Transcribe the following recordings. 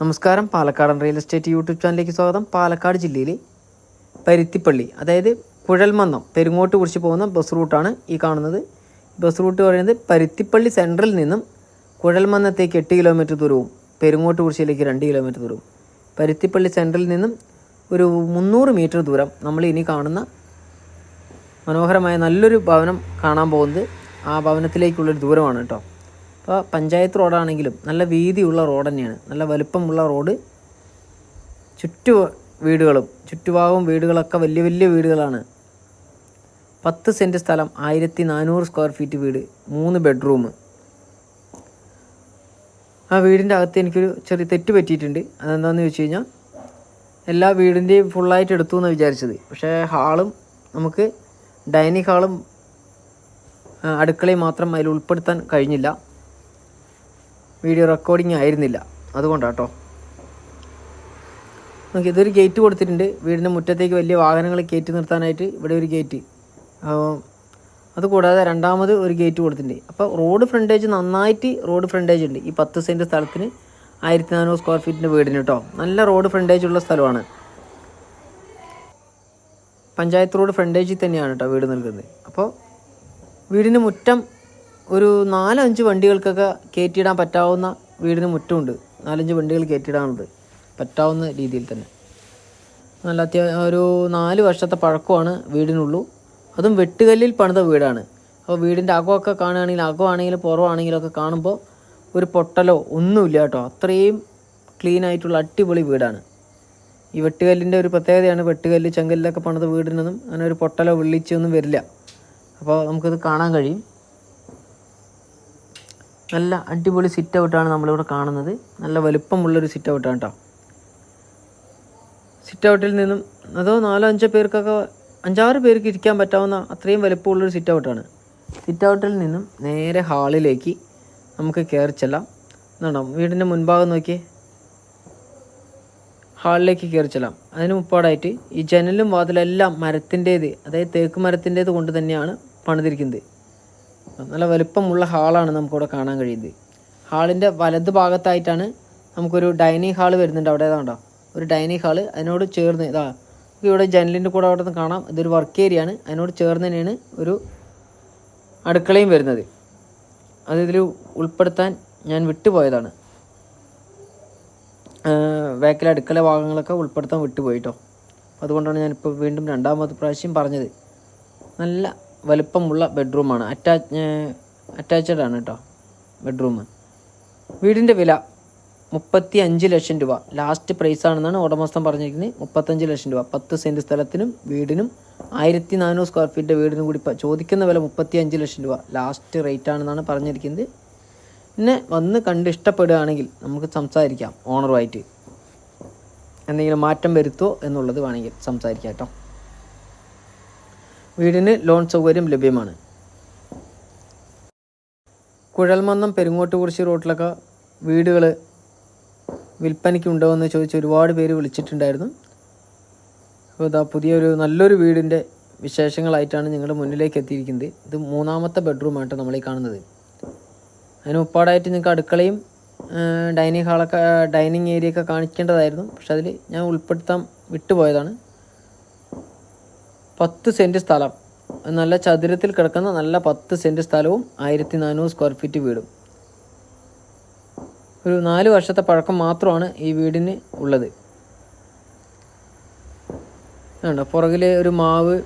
നമസ്കാരം. പാലക്കാടൻ real estate YouTube ചാനലിലേക്ക് സ്വാഗതം. പാലക്കാട് ജില്ലയിൽ പരുത്തിപ്പള്ളി അതായത് കുഴൽമന്നം പെരുങ്ങോട്ട് കുറിച്ച് പോകുന്ന ബസ് റൂട്ടാണ് ഈ കാണുന്നത്. ബസ് റൂട്ട് പറയുന്നത് പരുത്തിപ്പള്ളി സെൻട്രൽ നിന്നും കുഴൽമന്നത്തേക്ക് എട്ട് കിലോമീറ്റർ ദൂരവും പെരുങ്ങോട്ട് കുറിച്ചിലേക്ക് രണ്ട് കിലോമീറ്റർ ദൂരവും. പരുത്തിപ്പള്ളി സെൻട്രൽ നിന്നും ഒരു മുന്നൂറ് മീറ്റർ ദൂരം നമ്മൾ ഇനി കാണുന്ന മനോഹരമായ നല്ലൊരു ഭവനം കാണാൻ പോകുന്നത്. ആ ഭവനത്തിലേക്കുള്ളൊരു ദൂരമാണ് കേട്ടോ. അപ്പോൾ പഞ്ചായത്ത് റോഡാണെങ്കിലും നല്ല വീതിയുള്ള റോഡ് തന്നെയാണ്. നല്ല വലുപ്പമുള്ള റോഡ്. ചുറ്റു വീടുകളും ചുറ്റുഭാഗവും വീടുകളൊക്കെ വലിയ വലിയ വീടുകളാണ്. പത്ത് സെന്റ് സ്ഥലം ആയിരത്തി നാനൂറ് സ്ക്വയർ ഫീറ്റ് വീട് മൂന്ന് ബെഡ്റൂം ആ വീടിന്റെ അകത്ത് എനിക്കൊരു ചെറിയ തെറ്റ് പറ്റിയിട്ടുണ്ട്. അതെന്താണെന്ന് ചോദിച്ചു കഴിഞ്ഞാൽ എല്ലാ വീടിന്റെയും ഫുള്ളായിട്ട് എടുത്തു എന്ന് വിചാരിച്ചത്. പക്ഷേ ഹാളും നമുക്ക് ഡൈനിങ് ഹാളും അടുക്കളയും മാത്രം അതിൽ ഉൾപ്പെടുത്താൻ കഴിഞ്ഞില്ല. വീഡിയോ റെക്കോർഡിംഗ് ആയിരുന്നില്ല. അതുകൊണ്ടാട്ടോ നോക്കി ഇതൊരു ഗേറ്റ് കൊടുത്തിട്ടുണ്ട്. വീടിന്റെ മുറ്റത്തേക്ക് വലിയ വാഹനങ്ങൾ കയറ്റി നിർത്താനായിട്ട് ഇവിടെ ഒരു ഗേറ്റ് അതുകൂടാതെ രണ്ടാമത് ഒരു ഗേറ്റ് കൊടുത്തിട്ടുണ്ട്. അപ്പോൾ റോഡ് ഫ്രണ്ടേജ് നന്നായിട്ട് റോഡ് ഫ്രണ്ടേജ് ഉണ്ട്. ഈ പത്ത് സെന്റ് സ്ഥലത്തിന് ആയിരത്തി നാനൂറ് സ്ക്വയർ ഫീറ്റിന്റെ വീടിന് കേട്ടോ നല്ല റോഡ് ഫ്രണ്ടേജ് ഉള്ള സ്ഥലമാണ്. പഞ്ചായത്ത് റോഡ് ഫ്രണ്ടേജിൽ തന്നെയാണ് കേട്ടോ വീട് നിൽക്കുന്നത് അപ്പോൾ വീടിന് മുറ്റം ഒരു നാലഞ്ച് വണ്ടികൾക്കൊക്കെ കയറ്റിയിടാൻ പറ്റാവുന്ന വീടിന് മുറ്റമുണ്ട്. നാലഞ്ച് വണ്ടികൾ കയറ്റിയിടാനുണ്ട് പറ്റാവുന്ന രീതിയിൽ തന്നെ. നല്ല അത്യാവശ്യം ഒരു നാല് വർഷത്തെ പഴക്കമാണ് വീടിനുള്ളൂ. അതും വെട്ടുകല്ലിൽ പണിത വീടാണ്. അപ്പോൾ വീടിന്റെ അകമൊക്കെ കാണുകയാണെങ്കിൽ അകമാണെങ്കിലും പുറമാണെങ്കിലും ഒക്കെ കാണുമ്പോൾ ഒരു പൊട്ടലോ ഒന്നുമില്ല കേട്ടോ. അത്രയും ക്ലീൻ ആയിട്ടുള്ള അടിപൊളി വീടാണ്. ഈ വെട്ടുകല്ലിന്റെ ഒരു പ്രത്യേകതയാണ് വെട്ടുകല്ല് ചെങ്കല്ലൊക്കെ പണിത വീടിനൊന്നും അങ്ങനെ ഒരു പൊട്ടലോ വിള്ളിച്ചൊന്നും വരില്ല. അപ്പോൾ നമുക്കത് കാണാൻ കഴിയും. നല്ല അടിപൊളി സിറ്റ് ഔട്ടാണ് നമ്മളിവിടെ കാണുന്നത്. നല്ല വലുപ്പമുള്ളൊരു സിറ്റ് ഔട്ടാണ് കേട്ടോ സിറ്റ് ഔട്ടിൽ നിന്നും അതോ നാലോ അഞ്ചോ പേർക്കൊക്കെ അഞ്ചാറ് പേർക്ക് ഇരിക്കാൻ പറ്റാവുന്ന അത്രയും വലുപ്പമുള്ളൊരു സിറ്റ് ഔട്ടാണ് സിറ്റ് ഔട്ടിൽ നിന്നും നേരെ ഹാളിലേക്ക് നമുക്ക് കയറി ചെല്ലാം. എന്നാണോ വീടിന്റെ മുൻഭാഗം നോക്കി. ഹാളിലേക്ക് കയറി ചെല്ലാം. അതിന് മുപ്പാടായിട്ട് ഈ ജനലും വാതിലെല്ലാം മരത്തിന്റേത് അതായത് തേക്ക് മരത്തിന്റേത് കൊണ്ട് തന്നെയാണ് പണിതിരിക്കുന്നത്. നല്ല വലുപ്പമുള്ള ഹാളാണ് നമുക്കിവിടെ കാണാൻ കഴിയുന്നത്. ഹാളിന്റെ വലത് ഭാഗത്തായിട്ടാണ് നമുക്കൊരു ഡൈനിങ് ഹാൾ വരുന്നുണ്ട്. അവിടെ ഏതാണ്ടോ ഒരു ഡൈനിങ് ഹാൾ അതിനോട് ചേർന്ന് ഇതാ ഇവിടെ ജനലിന്റെ കൂടെ അവിടെ നിന്ന് കാണാം. ഇതൊരു വർക്ക് ഏരിയ ആണ്. അതിനോട് ചേർന്ന് തന്നെയാണ് ഒരു അടുക്കളയും വരുന്നത്. അത് ഇതിൽ ഉൾപ്പെടുത്താൻ ഞാൻ വിട്ടുപോയതാണ്. വേക്കിലെ അടുക്കള ഭാഗങ്ങളൊക്കെ ഉൾപ്പെടുത്താൻ വിട്ടുപോയിട്ടോ അതുകൊണ്ടാണ് ഞാനിപ്പോൾ വീണ്ടും രണ്ടാമത് പ്രാവശ്യം പറഞ്ഞത്. നല്ല വലുപ്പമുള്ള ബെഡ്റൂമാണ്. അറ്റാച്ച് അറ്റാച്ചഡ് ആണ് കേട്ടോ ബെഡ്റൂം. വീടിന്റെ വില മുപ്പത്തി അഞ്ച് ലക്ഷം രൂപ. ലാസ്റ്റ് പ്രൈസ് ആണെന്നാണ് ഉടമസ്ഥൻ പറഞ്ഞിരിക്കുന്നത്. മുപ്പത്തഞ്ച് ലക്ഷം രൂപ. പത്ത് സെന്റ് സ്ഥലത്തിനും വീടിനും ആയിരത്തി നാനൂറ് സ്ക്വയർ ഫീറ്റിന്റെ വീടിനും കൂടി ചോദിക്കുന്ന വില മുപ്പത്തി അഞ്ച് ലക്ഷം രൂപ. ലാസ്റ്റ് റേറ്റ് ആണെന്നാണ് പറഞ്ഞിരിക്കുന്നത്. പിന്നെ വന്ന് കണ്ട് ഇഷ്ടപ്പെടുകയാണെങ്കിൽ നമുക്ക് സംസാരിക്കാം. ഓണറുമായിട്ട് എന്തെങ്കിലും മാറ്റം വരുത്തോ എന്നുള്ളത് വേണമെങ്കിൽ സംസാരിക്കാം കേട്ടോ വീടിന് ലോൺ സൗകര്യം ലഭ്യമാണ്. കുഴൽമന്നം പെരുങ്ങോട്ടുകുറിശി റോട്ടിലൊക്കെ വീടുകൾ വിൽപ്പനയ്ക്കുണ്ടോ എന്ന് ചോദിച്ച് ഒരുപാട് പേര് വിളിച്ചിട്ടുണ്ടായിരുന്നു. അപ്പോൾ ഇതാ പുതിയൊരു നല്ലൊരു വീടിന്റെ വിശേഷങ്ങളായിട്ടാണ് നിങ്ങളുടെ മുന്നിലേക്ക് എത്തിയിരിക്കുന്നത്. ഇത് മൂന്നാമത്തെ ബെഡ്റൂമായിട്ട് നമ്മളീ കാണുന്നത്. അതിന് ഉപ്പാടായിട്ട് നിങ്ങൾക്ക് അടുക്കളയും ഡൈനിങ് ഹാളൊക്കെ ഡൈനിങ് ഏരിയ ഒക്കെ കാണിക്കേണ്ടതായിരുന്നു. പക്ഷെ അതിൽ ഞാൻ ഉൾപ്പെടുത്താൻ വിട്ടുപോയതാണ്. പത്ത് സെന്റ് സ്ഥലം. നല്ല ചതുരത്തിൽ കിടക്കുന്ന നല്ല പത്ത് സെന്റ് സ്ഥലവും ആയിരത്തി നാനൂറ് സ്ക്വയർ ഫീറ്റ് വീടും. ഒരു നാല് വർഷത്തെ പഴക്കം മാത്രമാണ് ഈ വീടിന് ഉള്ളത്. വേണ്ട പുറകിൽ ഒരു മാവ്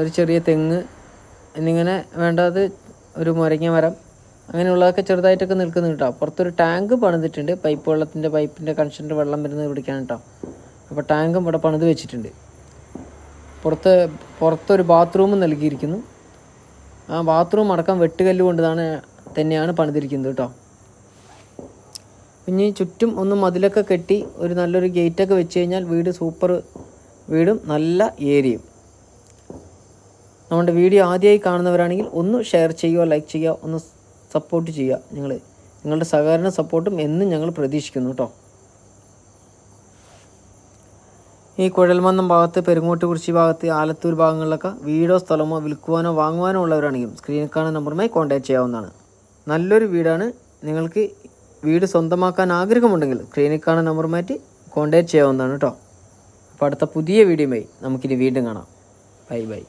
ഒരു ചെറിയ തെങ്ങ് എന്നിങ്ങനെ വേണ്ടത് ഒരു മുരങ്ങ മരം അങ്ങനെയുള്ളതൊക്കെ ചെറുതായിട്ടൊക്കെ നിൽക്കുന്നു കേട്ടോ പുറത്തൊരു ടാങ്ക് പണിതിട്ടുണ്ട്. പൈപ്പ് വെള്ളത്തിന്റെ പൈപ്പിന്റെ കണക്ഷന്റെ വെള്ളം വരുന്നത് പിടിക്കാൻ കേട്ടോ അപ്പോൾ ടാങ്കും ഇവിടെ പണിത് വെച്ചിട്ടുണ്ട്. പുറത്ത് പുറത്തൊരു ബാത്റൂം നൽകിയിരിക്കുന്നു. ആ ബാത്റൂം അടക്കം വെട്ടുകല്ല് കൊണ്ടാണ് തന്നെയാണ് പണിതിരിക്കുന്നത് കേട്ടോ. പിന്നെ ചുറ്റും ഒന്ന് മതിലൊക്കെ കെട്ടി ഒരു നല്ലൊരു ഗേറ്റൊക്കെ വെച്ച് കഴിഞ്ഞാൽ വീട് സൂപ്പർ വീടും നല്ല ഏരിയയും. നമ്മുടെ വീഡിയോ ആദ്യമായി കാണുന്നവരാണെങ്കിൽ ഒന്ന് ഷെയർ ചെയ്യുക ലൈക്ക് ചെയ്യുക ഒന്ന് സപ്പോർട്ട് ചെയ്യുക. നിങ്ങൾ നിങ്ങളുടെ സഹകരണ സപ്പോർട്ടും എന്നും ഞങ്ങൾ പ്രതീക്ഷിക്കുന്നു കേട്ടോ. ഈ കുഴൽമന്നം ഭാഗത്ത് പെരുങ്ങോട്ടുകുറിച്ചി ഭാഗത്ത് ആലത്തൂർ ഭാഗങ്ങളിലൊക്കെ വീടോ സ്ഥലമോ വിൽക്കുവാനോ വാങ്ങുവാനോ ഉള്ളവരാണെങ്കിലും സ്ക്രീനിൽ കാണുന്ന നമ്പറുമായി കോൺടാക്ട് ചെയ്യാവുന്നതാണ്. നല്ലൊരു വീടാണ്. നിങ്ങൾക്ക് വീട് സ്വന്തമാക്കാൻ ആഗ്രഹമുണ്ടെങ്കിൽ സ്ക്രീനിൽ കാണുന്ന നമ്പറുമായിട്ട് കോൺടാക്ട് ചെയ്യാവുന്നതാണ് കേട്ടോ അപ്പോൾ അടുത്ത പുതിയ വീഡിയോയുമായി നമുക്കിനി വീണ്ടും കാണാം. Bye bye.